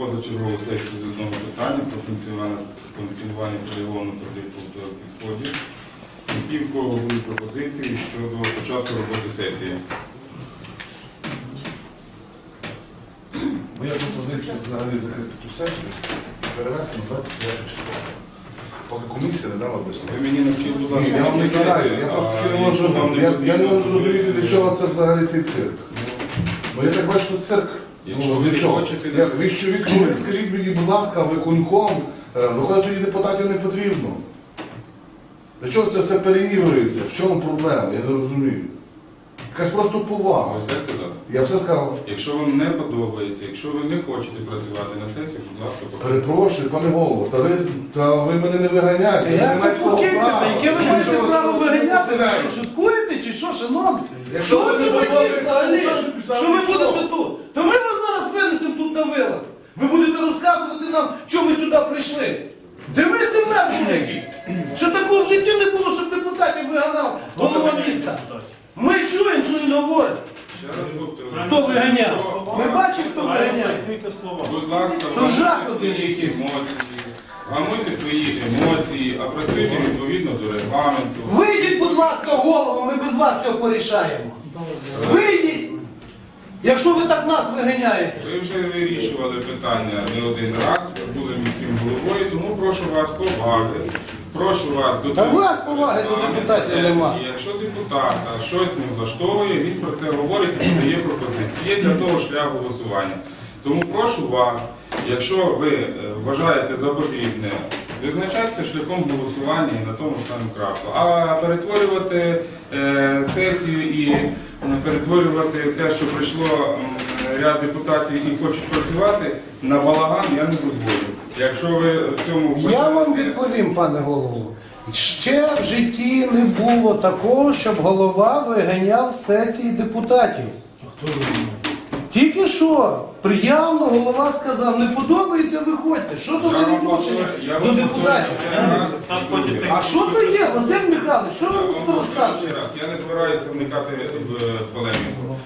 позачергову сесію з одного питання про функціонування, полігону твердих відходів. Кого були пропозиції щодо початку роботи сесії? Моя пропозиція взагалі закрити ту сесію, перевести на 25 число. Поки комісія не дала висновку. Ви мені на всі, будь ласка, Ні, я вам не караю, я а просто не можу, вам не я, я не можу зрозуміти, для чого це взагалі цей цирк. Бо я так бачу, що цирк. Якщо ну, ви не хочете, Я, не- ви чоловік говорить, скажіть мені, будь ласка, виконком, е, виходить, тоді депутатів не потрібно. Для чого це все переігрується? В чому проблема? Я не розумію. Якась просто повага. ось це сказав. Я все сказав. Якщо вам не подобається, якщо ви не хочете працювати на сесії, будь ласка, покажіть. Перепрошую, пане голово, та ви, та ви мене не виганяєте. ви не Я маєте такого права. яке ви маєте що, право що виганяти? Ви що, шуткуєте чи що, шановні? Якщо Що ви ви не такі подобається, взагалі? то кажете, Що ви що? будете тут? Голова. Ми чуємо, що він говорить. Хто виганяв? Ми бачимо, хто виганяє. Будь ласка, Ну, жах гамуйте один свої якийсь. емоції, гамуйте свої емоції, а працюйте відповідно до регламенту. Вийдіть, будь ласка, голову, ми без вас все порішаємо. Вийдіть! Якщо ви так нас виганяєте. Ви вже вирішували питання не один раз, ви були міським головою, тому прошу вас поваги. Прошу вас до Та вас поваги до депутатів нема. І якщо депутата щось не влаштовує, він про це говорить і подає пропозиції. Є для того шлях голосування. Тому прошу вас, якщо ви е, вважаєте за потрібне, визначатися шляхом голосування і на тому ставимо крапку. А перетворювати е, сесію і перетворювати те, що прийшло ряд депутатів і хочуть працювати, на балаган я не дозволю. Якщо ви в цьому Я вам відповім, пане голово. Ще в житті не було такого, щоб голова виганяв сесії депутатів. Тільки що приявно голова сказав, не подобається, виходьте. Що то за відношення до депутатів? А що то є, Василь Михайлович, що ви вам тут розказуєте? Я не збираюся вникати в е, полеміку.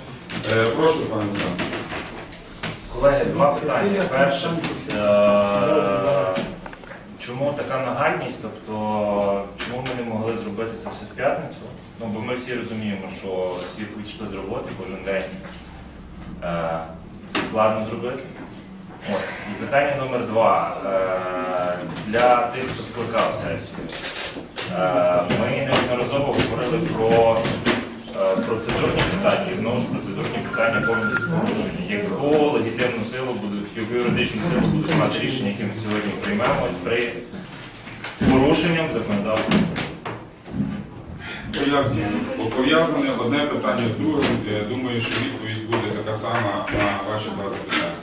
Е, Прошу, пане Михайло. Колеги, два питання. Перше, е, чому така нагальність? Тобто, чому ми не могли зробити це все в п'ятницю? Ну, бо ми всі розуміємо, що всі вийшли з роботи кожен день. Е, Це складно зробити. От. І питання номер два. Е, Для тих, хто скликав сесію. Ми неодноразово говорили про процедурні питання, і знову ж процедурні питання повністю порушені. Яку легітимну силу будуть, юридичну силу будуть мати рішення, які ми сьогодні приймемо при з порушенням законодавства. Пояснюю. Пов'язане одне питання з другим. Я думаю, що відповідь буде така сама на ваші два запитання.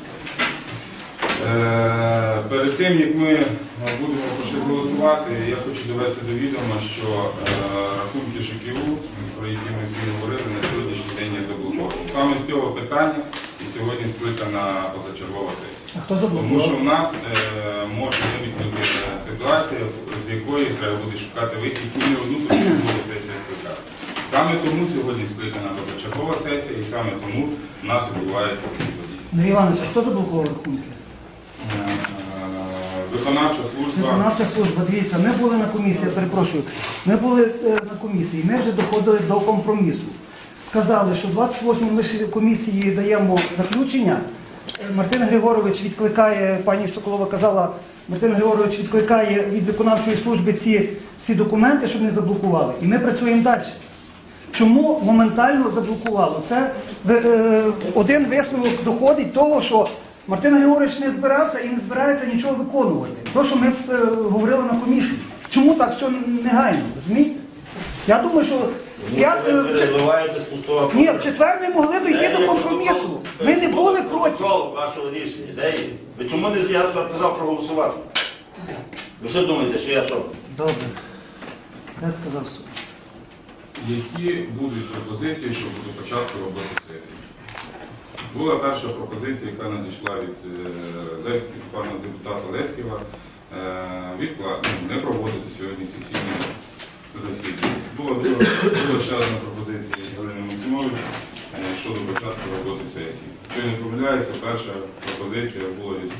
Е, Перед тим, як ми е, будемо голосувати, я хочу довести до відома, що е, рахунки ЖКУ, про які ми всі говорили, на сьогоднішній день є заблоковані. Саме з цього питання і сьогодні скликана позачергова сесія. Тому що в нас е, може виникнути ситуація, з якої треба буде шукати вихід і не одну позачергову сесію скликати. Саме тому сьогодні скликана позачергова сесія і саме тому в нас відбуваються такі події. Андрій Іванович, а хто заблокував рахунки? Виконавча служба. Виконавча служба, дивіться, ми були на комісії, я перепрошую, ми були е, на комісії, ми вже доходили до компромісу. Сказали, що 28 ми ще комісії даємо заключення. Е, Мартин Григорович відкликає, пані Соколова казала, Мартин Григорович відкликає від виконавчої служби ці всі документи, щоб не заблокували. І ми працюємо далі. Чому моментально заблокувало? Це е, один висновок доходить того, що Мартин Григорович не збирався і не збирається нічого виконувати. То, що ми е, говорили на комісії. Чому так все негайно? Розумієте? Я думаю, що в п'ят... е, в чет- переливаєте з пустого. Ні, в четвер ми могли дійти до компромісу. Ми не були проти. Протокол вашого рішення. Де є? Ви чому не я ж вам казав проголосувати? Ви що думаєте, що я що? Добре. Я сказав суд. Які будуть пропозиції щодо початку роботи сесії? Була перша пропозиція, яка надійшла від е, пана депутата Леськіва, е, ну, не проводити сьогодні сесійне засідання. Була, ще одна пропозиція Галини Максимович е, щодо початку роботи сесії. Якщо не помиляюся, перша пропозиція була від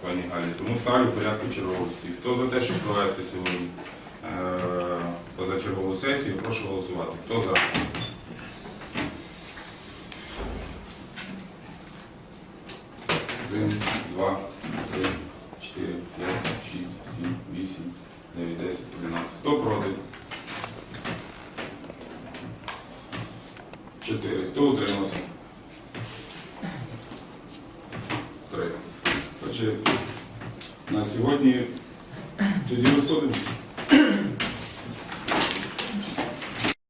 пані Галі. Тому ставлю порядку черговості. Хто за те, щоб провести сьогодні позачергову сесію, прошу голосувати. Хто за? 3. Отже, на сьогодні тоді виступимо.